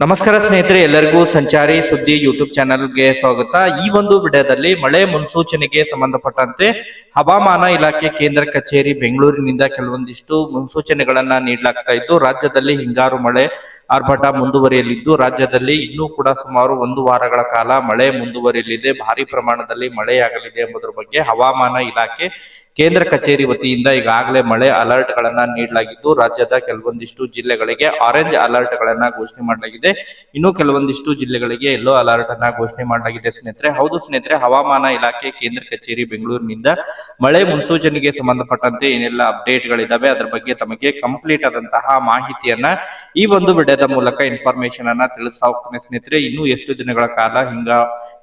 ನಮಸ್ಕಾರ ಸ್ನೇಹಿತರೆ, ಎಲ್ಲರಿಗೂ ಸಂಚಾರಿ ಸುದ್ದಿ ಯೂಟ್ಯೂಬ್ ಚಾನೆಲ್ಗೆ ಸ್ವಾಗತ. ಈ ಒಂದು ವಿಡಿಯೋದಲ್ಲಿ ಮಳೆ ಮುನ್ಸೂಚನೆಗೆ ಸಂಬಂಧಪಟ್ಟಂತೆ ಹವಾಮಾನ ಇಲಾಖೆ ಕೇಂದ್ರ ಕಚೇರಿ ಬೆಂಗಳೂರಿನಿಂದ ಕೆಲವೊಂದಿಷ್ಟು ಮುನ್ಸೂಚನೆಗಳನ್ನ ನೀಡಲಾಗ್ತಾ ಇದ್ದು, ರಾಜ್ಯದಲ್ಲಿ ಹಿಂಗಾರು ಮಳೆ ಆರ್ಭಟ ಮುಂದುವರಿಯಲಿದ್ದು, ರಾಜ್ಯದಲ್ಲಿ ಇನ್ನೂ ಕೂಡ ಸುಮಾರು ಒಂದು ವಾರಗಳ ಕಾಲ ಮಳೆ ಮುಂದುವರಿಯಲಿದೆ. ಭಾರಿ ಪ್ರಮಾಣದಲ್ಲಿ ಮಳೆಯಾಗಲಿದೆ ಎಂಬುದರ ಬಗ್ಗೆ ಹವಾಮಾನ ಇಲಾಖೆ ಕೇಂದ್ರ ಕಚೇರಿ ವತಿಯಿಂದ ಈಗಾಗಲೇ ಮಳೆ ಅಲರ್ಟ್ ಗಳನ್ನ ನೀಡಲಾಗಿದ್ದು, ರಾಜ್ಯದ ಕೆಲವೊಂದಿಷ್ಟು ಜಿಲ್ಲೆಗಳಿಗೆ ಆರೆಂಜ್ ಅಲರ್ಟ್ ಗಳನ್ನ ಘೋಷಣೆ ಮಾಡಲಾಗಿದೆ. ಇನ್ನು ಕೆಲವೊಂದಿಷ್ಟು ಜಿಲ್ಲೆಗಳಿಗೆ ಎಲ್ಲೋ ಅಲರ್ಟ್ ಅನ್ನ ಘೋಷಣೆ ಮಾಡಲಾಗಿದೆ ಸ್ನೇಹಿತರೆ. ಹೌದು ಸ್ನೇಹಿತರೆ, ಹವಾಮಾನ ಇಲಾಖೆ ಕೇಂದ್ರ ಕಚೇರಿ ಬೆಂಗಳೂರಿನಿಂದ ಮಳೆ ಮುನ್ಸೂಚನೆಗೆ ಸಂಬಂಧಪಟ್ಟಂತೆ ಏನೆಲ್ಲ ಅಪ್ಡೇಟ್ ಗಳಿದಾವೆ ಅದರ ಬಗ್ಗೆ ತಮಗೆ ಕಂಪ್ಲೀಟ್ ಆದಂತಹ ಮಾಹಿತಿಯನ್ನ ಈ ಒಂದು ವಿಡಿಯೋದ ಮೂಲಕ ಇನ್ಫಾರ್ಮೇಶನ್ ಅನ್ನ ತಿಳಿಸ್ತಾ ಹೋಗ್ತೇನೆ ಸ್ನೇಹಿತರೆ. ಇನ್ನೂ ಎಷ್ಟು ದಿನಗಳ ಕಾಲ ಹಿಂಗಾ,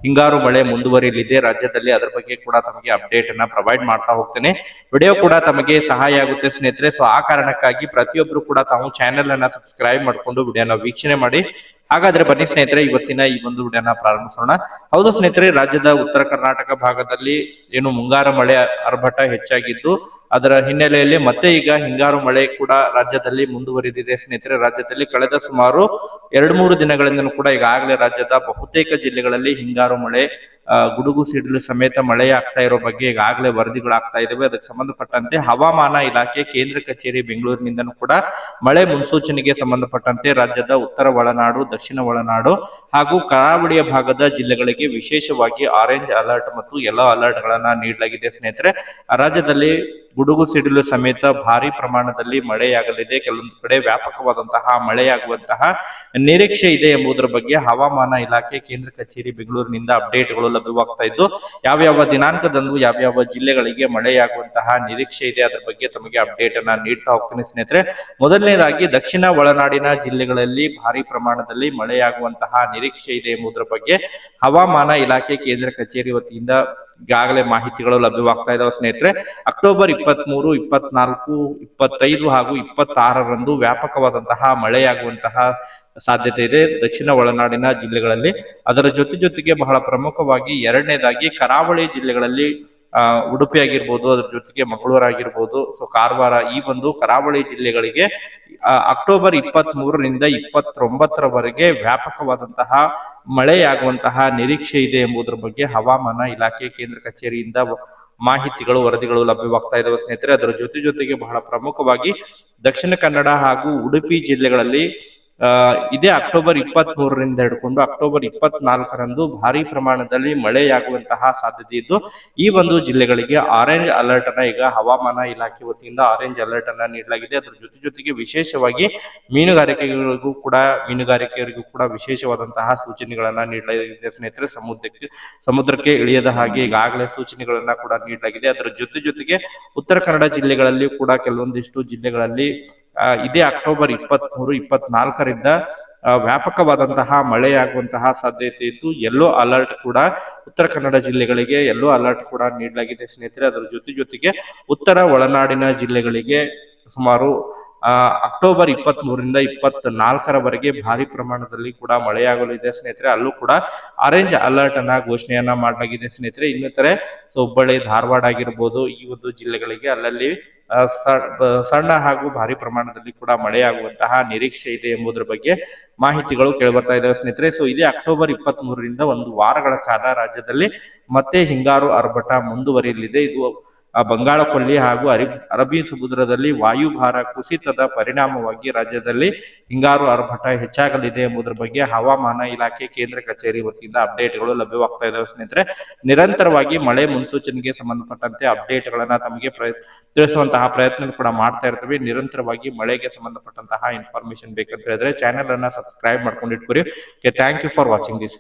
ಹಿಂಗಾರು ಮಳೆ ಮುಂದುವರಿಯಲಿದೆ ರಾಜ್ಯದಲ್ಲಿ ಅದರ ಬಗ್ಗೆ ಕೂಡ ತಮಗೆ ಅಪ್ಡೇಟ್ ಅನ್ನ ಪ್ರೊವೈಡ್ ಮಾಡ್ತಾ ಹೋಗ್ತೇನೆ. ವಿಡಿಯೋ ಕೂಡ ತಮಗೆ ಸಹಾಯ ಆಗುತ್ತೆ ಸ್ನೇಹಿತರೆ. ಸೊ ಆ ಕಾರಣಕ್ಕಾಗಿ ಪ್ರತಿಯೊಬ್ರು ಕೂಡ ತಾವು ಚಾನೆಲ್ ಅನ್ನ ಸಬ್ಸ್ಕ್ರೈಬ್ ಮಾಡಿಕೊಂಡು ವಿಡಿಯೋನ ವೀಕ್ಷಣೆ ಮಾಡಿ. ಹಾಗಾದ್ರೆ ಬನ್ನಿ ಸ್ನೇಹಿತರೆ, ಇವತ್ತಿನ ಈ ಒಂದು ವಿಡಿಯೋನ ಪ್ರಾರಂಭಿಸೋಣ. ಹೌದು ಸ್ನೇಹಿತರೆ, ರಾಜ್ಯದ ಉತ್ತರ ಕರ್ನಾಟಕ ಭಾಗದಲ್ಲಿ ಏನು ಮುಂಗಾರು ಮಳೆ ಅರ್ಭಟ ಹೆಚ್ಚಾಗಿದ್ದು, ಅದರ ಹಿನ್ನೆಲೆಯಲ್ಲಿ ಮತ್ತೆ ಈಗ ಹಿಂಗಾರು ಮಳೆ ಕೂಡ ರಾಜ್ಯದಲ್ಲಿ ಮುಂದುವರಿದಿದೆ ಸ್ನೇಹಿತರೆ. ರಾಜ್ಯದಲ್ಲಿ ಕಳೆದ ಸುಮಾರು ಎರಡು ಮೂರು ದಿನಗಳಿಂದಲೂ ಕೂಡ ಈಗಾಗಲೇ ರಾಜ್ಯದ ಬಹುತೇಕ ಜಿಲ್ಲೆಗಳಲ್ಲಿ ಹಿಂಗಾರು ಮಳೆ ಗುಡುಗು ಸಿಡಿಲು ಸಮೇತ ಮಳೆ ಆಗ್ತಾ ಇರೋ ಬಗ್ಗೆ ಈಗಾಗಲೇ ವರದಿಗಳಾಗ್ತಾ ಇದಾವೆ. ಅದಕ್ಕೆ ಸಂಬಂಧಪಟ್ಟಂತೆ ಹವಾಮಾನ ಇಲಾಖೆ, ಕೇಂದ್ರ ಕಚೇರಿ ಬೆಂಗಳೂರಿನಿಂದನೂ ಕೂಡ ಮಳೆ ಮುನ್ಸೂಚನೆಗೆ ಸಂಬಂಧಪಟ್ಟಂತೆ ರಾಜ್ಯದ ಉತ್ತರ ಒಳನಾಡು ದಕ್ಷಿಣ ಒಳನಾಡು ಹಾಗೂ ಕರಾವಳಿಯ ಭಾಗದ ಜಿಲ್ಲೆಗಳಿಗೆ ವಿಶೇಷವಾಗಿ ಆರೆಂಜ್ ಅಲರ್ಟ್ ಮತ್ತು ಯೆಲ್ಲೋ ಅಲರ್ಟ್ ಗಳನ್ನ ನೀಡಲಾಗಿದೆ. ಸ್ನೇಹಿತರೆ, ರಾಜ್ಯದಲ್ಲಿ ಗುಡುಗು ಸಿಡಿಲು ಸಮೇತ ಭಾರಿ ಪ್ರಮಾಣದಲ್ಲಿ ಮಳೆಯಾಗಲಿದೆ. ಕೆಲವೊಂದು ಕಡೆ ವ್ಯಾಪಕವಾದಂತಹ ಮಳೆಯಾಗುವಂತಹ ನಿರೀಕ್ಷೆ ಇದೆ ಎಂಬುದರ ಬಗ್ಗೆ ಹವಾಮಾನ ಇಲಾಖೆ ಕೇಂದ್ರ ಕಚೇರಿ ಬೆಂಗಳೂರಿನಿಂದ ಅಪ್ಡೇಟ್ಗಳು ಲಭ್ಯವಾಗ್ತಾ ಇದ್ದು, ಯಾವ್ಯಾವ ದಿನಾಂಕದಂದು ಯಾವ್ಯಾವ ಜಿಲ್ಲೆಗಳಿಗೆ ಮಳೆಯಾಗುವಂತಹ ನಿರೀಕ್ಷೆ ಇದೆ ಅದರ ಬಗ್ಗೆ ತಮಗೆ ಅಪ್ಡೇಟ್ ಅನ್ನ ನೀಡ್ತಾ ಹೋಗ್ತೀನಿ ಸ್ನೇಹಿತರೆ. ಮೊದಲನೇದಾಗಿ ದಕ್ಷಿಣ ಒಳನಾಡಿನ ಜಿಲ್ಲೆಗಳಲ್ಲಿ ಭಾರಿ ಪ್ರಮಾಣದಲ್ಲಿ ಮಳೆಯಾಗುವಂತಹ ನಿರೀಕ್ಷೆ ಇದೆ ಎಂಬುದರ ಬಗ್ಗೆ ಹವಾಮಾನ ಇಲಾಖೆ ಕೇಂದ್ರ ಕಚೇರಿ ವತಿಯಿಂದ ಈಗಾಗಲೇ ಮಾಹಿತಿಗಳು ಲಭ್ಯವಾಗ್ತಾ ಇದಾವೆ ಸ್ನೇಹಿತರೆ. ಅಕ್ಟೋಬರ್ ಇಪ್ಪತ್ತ್ ಮೂರು ಇಪ್ಪತ್ನಾಲ್ಕು, ಇಪ್ಪತ್ತೈದು ಹಾಗೂ ಇಪ್ಪತ್ತಾರರಂದು ವ್ಯಾಪಕವಾದಂತಹ ಮಳೆಯಾಗುವಂತಹ ಸಾಧ್ಯತೆ ಇದೆ ದಕ್ಷಿಣ ಒಳನಾಡಿನ ಜಿಲ್ಲೆಗಳಲ್ಲಿ. ಅದರ ಜೊತೆ ಜೊತೆಗೆ ಬಹಳ ಪ್ರಮುಖವಾಗಿ ಎರಡನೇದಾಗಿ ಕರಾವಳಿ ಜಿಲ್ಲೆಗಳಲ್ಲಿ ಉಡುಪಿ ಆಗಿರ್ಬೋದು ಅದ್ರ ಜೊತೆಗೆ ಮಂಗಳೂರು ಆಗಿರ್ಬೋದು ಸೊ ಕಾರವಾರ ಈ ಒಂದು ಕರಾವಳಿ ಜಿಲ್ಲೆಗಳಿಗೆ ಅಕ್ಟೋಬರ್ ಇಪ್ಪತ್ತ್ ಮೂರರಿಂದ ಇಪ್ಪತ್ತೊಂಬತ್ತರವರೆಗೆ ವ್ಯಾಪಕವಾದಂತಹ ಮಳೆಯಾಗುವಂತಹ ನಿರೀಕ್ಷೆ ಇದೆ ಎಂಬುದರ ಬಗ್ಗೆ ಹವಾಮಾನ ಇಲಾಖೆ ಕೇಂದ್ರ ಕಚೇರಿಯಿಂದ ಮಾಹಿತಿಗಳು, ವರದಿಗಳು ಲಭ್ಯವಾಗ್ತಾ ಇದಾವೆ. ಸ್ನೇಹಿತರೆ, ಅದರ ಜೊತೆ ಜೊತೆಗೆ ಬಹಳ ಪ್ರಮುಖವಾಗಿ ದಕ್ಷಿಣ ಕನ್ನಡ ಹಾಗೂ ಉಡುಪಿ ಜಿಲ್ಲೆಗಳಲ್ಲಿ ಇದೇ ಅಕ್ಟೋಬರ್ ಇಪ್ಪತ್ತ್ ಮೂರರಿಂದ ಹಿಡ್ಕೊಂಡು ಅಕ್ಟೋಬರ್ ಇಪ್ಪತ್ನಾಲ್ಕರಂದು ಭಾರಿ ಪ್ರಮಾಣದಲ್ಲಿ ಮಳೆಯಾಗುವಂತಹ ಸಾಧ್ಯತೆ ಇದ್ದು, ಈ ಒಂದು ಜಿಲ್ಲೆಗಳಿಗೆ ಆರೆಂಜ್ ಅಲರ್ಟ್ ಅನ್ನ ಈಗ ಹವಾಮಾನ ಇಲಾಖೆ ವತಿಯಿಂದ ಆರೆಂಜ್ ಅಲರ್ಟ್ ಅನ್ನ ನೀಡಲಾಗಿದೆ. ಅದರ ಜೊತೆ ಜೊತೆಗೆ ವಿಶೇಷವಾಗಿ ಮೀನುಗಾರಿಕೆಗಳಿಗೂ ಕೂಡ ಮೀನುಗಾರಿಕೆಯವರಿಗೂ ಕೂಡ ವಿಶೇಷವಾದಂತಹ ಸೂಚನೆಗಳನ್ನ ನೀಡಲಾಗಿದೆ. ಸ್ನೇಹಿತರೆ, ಸಮುದ್ರಕ್ಕೆ ಸಮುದ್ರಕ್ಕೆ ಇಳಿಯದ ಹಾಗೆ ಈಗಾಗಲೇ ಸೂಚನೆಗಳನ್ನ ಕೂಡ ನೀಡಲಾಗಿದೆ. ಅದರ ಜೊತೆ ಜೊತೆಗೆ ಉತ್ತರ ಕನ್ನಡ ಜಿಲ್ಲೆಗಳಲ್ಲಿ ಕೂಡ ಕೆಲವೊಂದಿಷ್ಟು ಜಿಲ್ಲೆಗಳಲ್ಲಿ ಇದೇ ಅಕ್ಟೋಬರ್ ಇಪ್ಪತ್ತ್ ಮೂರು ಇಪ್ಪತ್ನಾಲ್ಕರಿಂದ ಆ, ವ್ಯಾಪಕವಾದಂತಹ ಮಳೆಯಾಗುವಂತಹ ಸಾಧ್ಯತೆ ಇದ್ದು ಎಲ್ಲೋ ಅಲರ್ಟ್ ಕೂಡ ಉತ್ತರ ಕನ್ನಡ ಜಿಲ್ಲೆಗಳಿಗೆ ಎಲ್ಲೋ ಅಲರ್ಟ್ ಕೂಡ ನೀಡಲಾಗಿದೆ ಸ್ನೇಹಿತರೆ. ಅದರ ಜೊತೆ ಜೊತೆಗೆ ಉತ್ತರ ಒಳನಾಡಿನ ಜಿಲ್ಲೆಗಳಿಗೆ ಸುಮಾರು ಅಕ್ಟೋಬರ್ ಇಪ್ಪತ್ತ್ ಮೂರರಿಂದ ಇಪ್ಪತ್ತ್ ನಾಲ್ಕರವರೆಗೆ ಭಾರಿ ಪ್ರಮಾಣದಲ್ಲಿ ಕೂಡ ಮಳೆಯಾಗಲಿದೆ ಸ್ನೇಹಿತರೆ. ಅಲ್ಲೂ ಕೂಡ ಆರೆಂಜ್ ಅಲರ್ಟ್ ಅನ್ನ ಘೋಷಣೆಯನ್ನ ಮಾಡಲಾಗಿದೆ ಸ್ನೇಹಿತರೆ. ಇನ್ನಿತರೆ ಸೊ ಹುಬ್ಬಳ್ಳಿ ಧಾರವಾಡ ಆಗಿರ್ಬೋದು, ಈ ಒಂದು ಜಿಲ್ಲೆಗಳಿಗೆ ಅಲ್ಲಲ್ಲಿ ಸಣ್ಣ ಹಾಗೂ ಭಾರಿ ಪ್ರಮಾಣದಲ್ಲಿ ಕೂಡ ಮಳೆಯಾಗುವಂತಹ ನಿರೀಕ್ಷೆ ಇದೆ ಎಂಬುದರ ಬಗ್ಗೆ ಮಾಹಿತಿಗಳು ಕೇಳಿಬರ್ತಾ ಇದ್ದಾವೆ ಸ್ನೇಹಿತರೆ. ಸೊ ಇದೇ ಅಕ್ಟೋಬರ್ ಇಪ್ಪತ್ತ್ ಮೂರರಿಂದ ಒಂದು ವಾರಗಳ ಕಾಲ ರಾಜ್ಯದಲ್ಲಿ ಮತ್ತೆ ಹಿಂಗಾರು ಆರ್ಭಟ ಮುಂದುವರಿಯಲಿದೆ. ಇದು ಆ, ಬಂಗಾಳ ಕೊಲ್ಲಿ ಹಾಗೂ ಅರಿ ಅರಬ್ಬಿ ಸಮುದ್ರದಲ್ಲಿ ವಾಯುಭಾರ ಕುಸಿತದ ಪರಿಣಾಮವಾಗಿ ರಾಜ್ಯದಲ್ಲಿ ಹಿಂಗಾರು ಆರ್ಭಟ ಹೆಚ್ಚಾಗಲಿದೆ ಎಂಬುದರ ಬಗ್ಗೆ ಹವಾಮಾನ ಇಲಾಖೆ ಕೇಂದ್ರ ಕಚೇರಿ ವತಿಯಿಂದ ಅಪ್ಡೇಟ್ಗಳು ಲಭ್ಯವಾಗ್ತಾ ಇದ್ದಾವೆ ಸ್ನೇಹಿತರೆ. ನಿರಂತರವಾಗಿ ಮಳೆ ಮುನ್ಸೂಚನೆಗೆ ಸಂಬಂಧಪಟ್ಟಂತೆ ಅಪ್ಡೇಟ್ಗಳನ್ನ ತಮಗೆ ಪ್ರಯ- ತಿಳಿಸುವಂತಹ ಪ್ರಯತ್ನ ಕೂಡ ಮಾಡ್ತಾ ಇರ್ತೀವಿ. ನಿರಂತರವಾಗಿ ಮಳೆಗೆ ಸಂಬಂಧಪಟ್ಟಂತಹ ಇನ್ಫಾರ್ಮೇಶನ್ ಬೇಕಂತ ಹೇಳಿದ್ರೆ ಚಾನೆಲ್ ಅನ್ನ ಸಬ್ಸ್ಕ್ರೈಬ್ ಮಾಡ್ಕೊಂಡು ಇಟ್ಕೊರಿ thank you for watching this